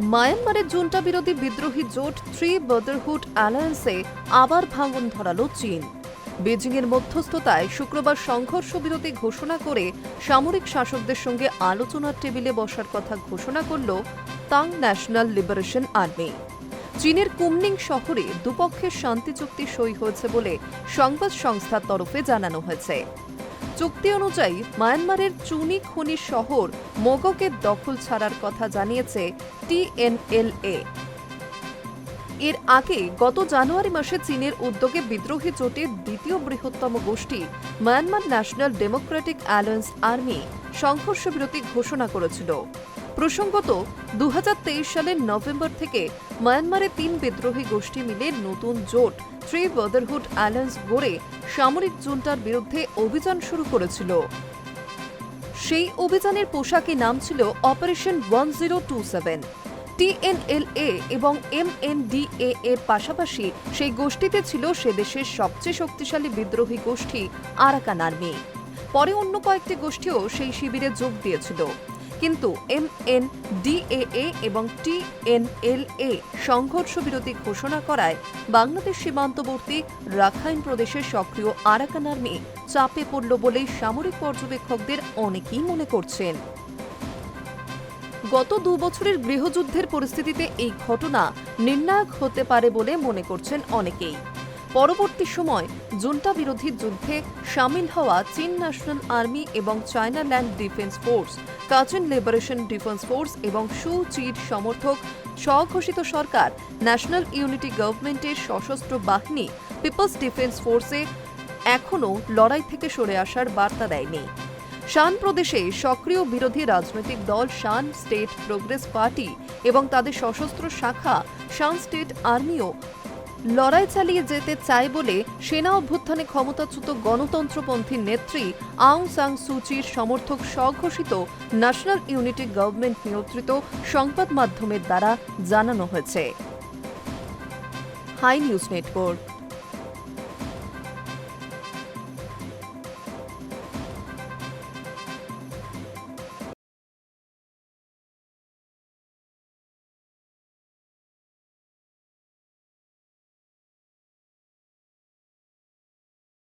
মায়ানমারের জুন্টা বিরোধী বিদ্রোহী জোট থ্রি ব্রাদারহুড অ্যালায়েন্সে আবার ভাঙন ধরালো চীন। বেজিংয়ের মধ্যস্থতায় শুক্রবার সংঘর্ষ বিরতি ঘোষণা করে সামরিক শাসকদের সঙ্গে আলোচনার টেবিলে বসার কথা ঘোষণা করল তাং ন্যাশনাল লিবারেশন আর্মি। চীনের কুমনিং শহরে দুপক্ষের শান্তি চুক্তি সই হয়েছে বলে সংবাদ সংস্থার তরফে জানানো হয়েছে। চুক্তি অনুযায়ী মায়ানমারের চুনি খনি শহর মোগকের দখল ছাড়ার কথা জানিয়েছে টিএনএলএ। এর আগে গত জানুয়ারি মাসে চীনের উদ্যোগে বিদ্রোহী জোটের দ্বিতীয় বৃহত্তম গোষ্ঠী Myanmar national democratic alliance army সংঘর্ষ বিরতি ঘোষণা করেছিল। প্রসঙ্গত দু হাজার তেইশ সালের নভেম্বর থেকে মায়ানমারে তিন বিদ্রোহী গোষ্ঠী মিলে নতুন জোট থ্রি ব্রাদারহুড অ্যালায়েন্স গড়ে সামরিক জুন্টার বিরুদ্ধে অভিযান শুরু করেছিল। সেই অভিযানের পোশাকি নাম ছিল operation one zero two seven. TNLA এবং এমএনডিএ এর পাশাপাশি সেই গোষ্ঠীতে ছিল সে দেশের সবচেয়ে শক্তিশালী বিদ্রোহী গোষ্ঠী আরাকান আর্মি। পরে অন্য কয়েকটি গোষ্ঠীও সেই শিবিরে যোগ দিয়েছিল। কিন্তু এমএনডিএ এবং টিএনএলএ সংঘর্ষ বিরতি ঘোষণা করায় বাংলাদেশ সীমান্তবর্তী রাখাইন প্রদেশের সক্রিয় আরাকান আর্মি চাপে পড়ল বলেই সামরিক পর্যবেক্ষকদের অনেকেই মনে করছেন। গত দু বছরের গৃহযুদ্ধের পরিস্থিতিতে এই ঘটনা নির্ণায়ক হতে পারে বলে মনে করছেন অনেকেই। পরবর্তী সময় জুন্টা বিরোধী যুদ্ধে সামিল হওয়া চীন ন্যাশনাল আর্মি এবং China land defence force, Kachin liberation defence force এবং সু চির সমর্থক স্বঘোষিত সরকার ন্যাশনাল ইউনিটি গভর্নমেন্টের সশস্ত্র বাহিনী পিপলস ডিফেন্স ফোর্সে এখনও লড়াই থেকে সরে আসার বার্তা দেয়নি। শান প্রদেশে সক্রিয় বিরোধী রাজনৈতিক দল শান স্টেট প্রোগ্রেস পার্টি এবং তাদের সশস্ত্র শাখা শান স্টেট আর্মিও। লড়াই চালিয়ে যেতে চায় বলে সেনা অভ্যুত্থানে ক্ষমতাচ্যুত গণতন্ত্রপন্থী নেত্রী আং সাং সুচির সমর্থক স্বঘোষিত ন্যাশনাল ইউনিটি গভর্নমেন্ট নিয়ন্ত্রিত সংবাদ মাধ্যমের দ্বারা জানানো হয়েছে। Hi news network.